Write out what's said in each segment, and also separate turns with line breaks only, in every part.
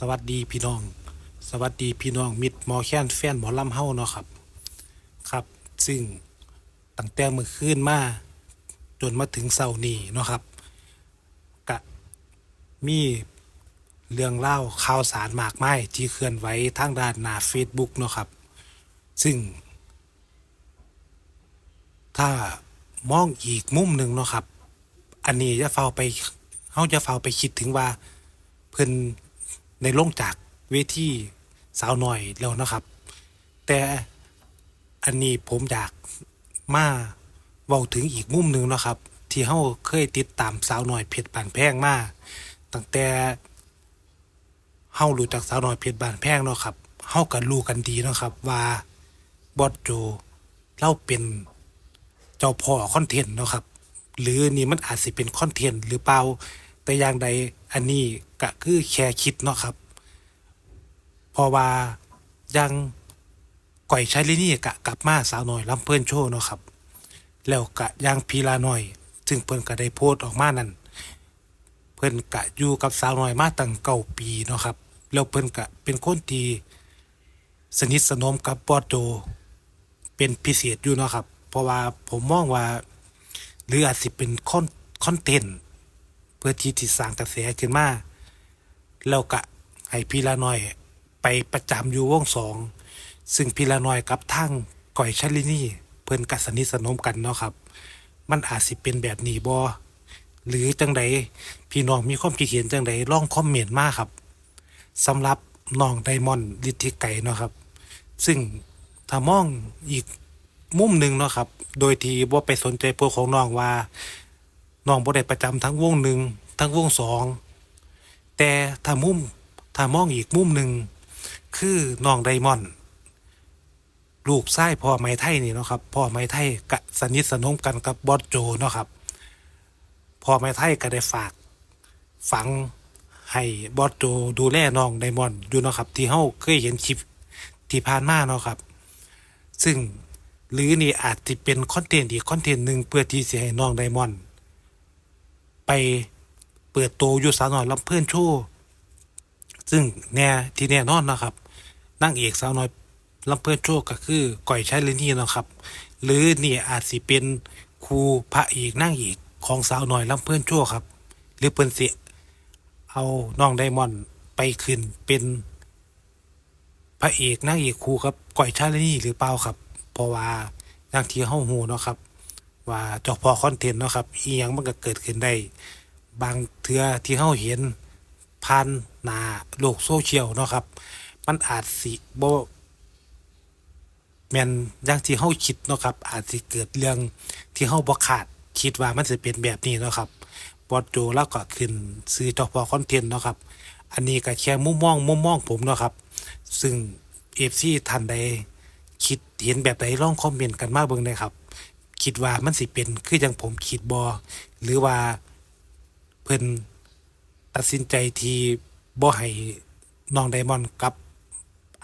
สวัสดีพี่น้อง สวัสดีพี่น้องมิตรหมอแค้นแฟนหมอลำเฮาเนาะครับ ครับ ซึ่งตั้งแต่เมื่อคืนมาจนมาถึงเสาร์นี้เนาะครับกะมีเรื่องเล่าข่าวสารมากมายที่เคลื่อนไหวทางด้านหน้า Facebook เนาะครับ ซึ่ง ถ้ามองอีกมุมหนึ่งเนาะครับ อันนี้จะเฝ้าไปเขาจะเฝ้าไปคิดถึงว่า เพิ่น ในลงจากเวทีสาวหน่อยแล้วนะครับ แต่อันนี้ผมอยากมาเว้าถึงอีกมุมหนึ่งนะครับ ที่เฮาเคยติดตามสาวหน่อยเพชรบานแพงมาตั้งแต่เฮารู้จักสาวหน่อยเพชรบานแพงเนาะครับเฮากันรู้กันดีเนาะครับ ว่าบอสโจเล่าเป็นเจ้าพ่อคอนเทนต์เนาะครับ หรือนี่มันอาจสิเป็นคอนเทนต์หรือเปล่า แต่อย่างใดอันนี้ก็คือแค่คิดเนาะครับ เพราะว่ายังก่อยใช้ลินี่กะกลับมาสาวหน่อยลำเพิ่นโชว์เนาะครับ แล้วกะยังพีลาหน่อย ซึ่งเพิ่นก็ได้โพสต์ออกมานั่นเพิ่นกะอยู่กับสาวหน่อยมาตั้งเก้าปีเนาะครับแล้วเพิ่นกะเป็นคนที่สนิทสนมกับบอสโจเป็นพิเศษอยู่เนาะครับ เพราะว่าผมมองว่า หรืออาจสิเป็นคอนคอนเทนต์ พื่อที่จะสร้างกระแสขึ้นมาแล้วก็ให้พี่ละน้อยไปประจำอยู่วงสอง ซึ่งพี่ละน้อยกับทั้งก่อยชลินี่เพิ่นกัสนิสนมกันเนาะครับ มันอาจสิเป็นแบบนี้บอหรือจังใดพี่น้องมีความคิดเห็นจังใดลองคอมเมนต์มาครับสำหรับน้องไดมอนด์ลิทิไก่เนาะครับ ซึ่งถ้ามองอีกมุมหนึ่งเนาะครับ โดยที่บ่ไปสนใจพวกของน้องว่า น้องบ่ได้ประจำทั้งวงหนึ่งทั้งวงสองแต่ถ้ามุมถ้ามองอีกมุมหนึ่งคือน้องไดมอนด์ลูกชายพ่อไม้ไทยนี่เนาะครับพ่อไม้ไทยกะสนิทสนมกันกับบอสโจเนาะครับพ่อไม้ไทยก็ได้ฝาก ฝังให้บอสโจดูแลน้องไดมอนด์อยู่เนาะครับ ที่เฮาเคยเห็นคลิปที่ผ่านมาเนาะครับ ซึ่งหรือนี่อาจจะเป็นคอนเทนต์อีกคอนเทนต์หนึ่งเพื่อที่จะให้น้องไดมอนด์ ไปเปิดโตวอยู่สาวน้อยลำเพื่อนโชว์ซึ่งแน่ที่แน่นอนนะครับนางเอกสาวน้อยลำเพื่อนโชว์ก็คือก่อยใช้เลนี่นาะครับ หรือนี่อาจสิเป็นครูพระเอกนางเอกของสาวน้อยลำเพื่อนโชว์ครับ หรือเปิ้นสิเอาน้องไดมอนด์ไปขึ้นเป็นพระเอกนางเอกครูครับก่อยชาลนี่หรือเปล่าครับ เพราะว่าอย่างที่เฮาฮู้เนาะครับ ว่าเจ้าพ่อคอนเทนต์เนาะครับอีหยังมันก็เกิดขึ้นได้ บางเทือที่เฮาเห็นผ่านหน้าโลกโซเชียลเนาะครับ มันอาจสิบ่แม่นอย่างที่เฮาคิดเนาะครับ อาจสิเกิดเรื่องที่เฮาบ่คาดคิดว่ามันจะเป็นแบบนี้เนาะครับบอสโจแล้วก็ขึ้นซื้อเจ้าพ่อคอนเทนต์เนาะครับ อันนี้ก็แค่มุมมองมุมมองผมเนาะครับ ซึ่งเอฟซีท่านใดคิดเห็นแบบใดลองคอมเมนต์กันมาเบิ่งเลยครับ คิดว่ามันสิเป็นคืออย่างผมคิดบอหรือว่าเพิ่นตัดสินใจที่บ่ให้น้องไดมอนด์กับ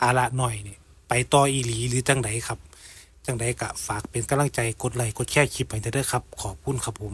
อาละหน่อยนี่ไปต่ออีหลีหรือจังใดครับ จังใดก็ฝากเป็นกำลังใจกดไลค์กดแชร์คลิปให้เด้อครับ ขอบคุณครับผม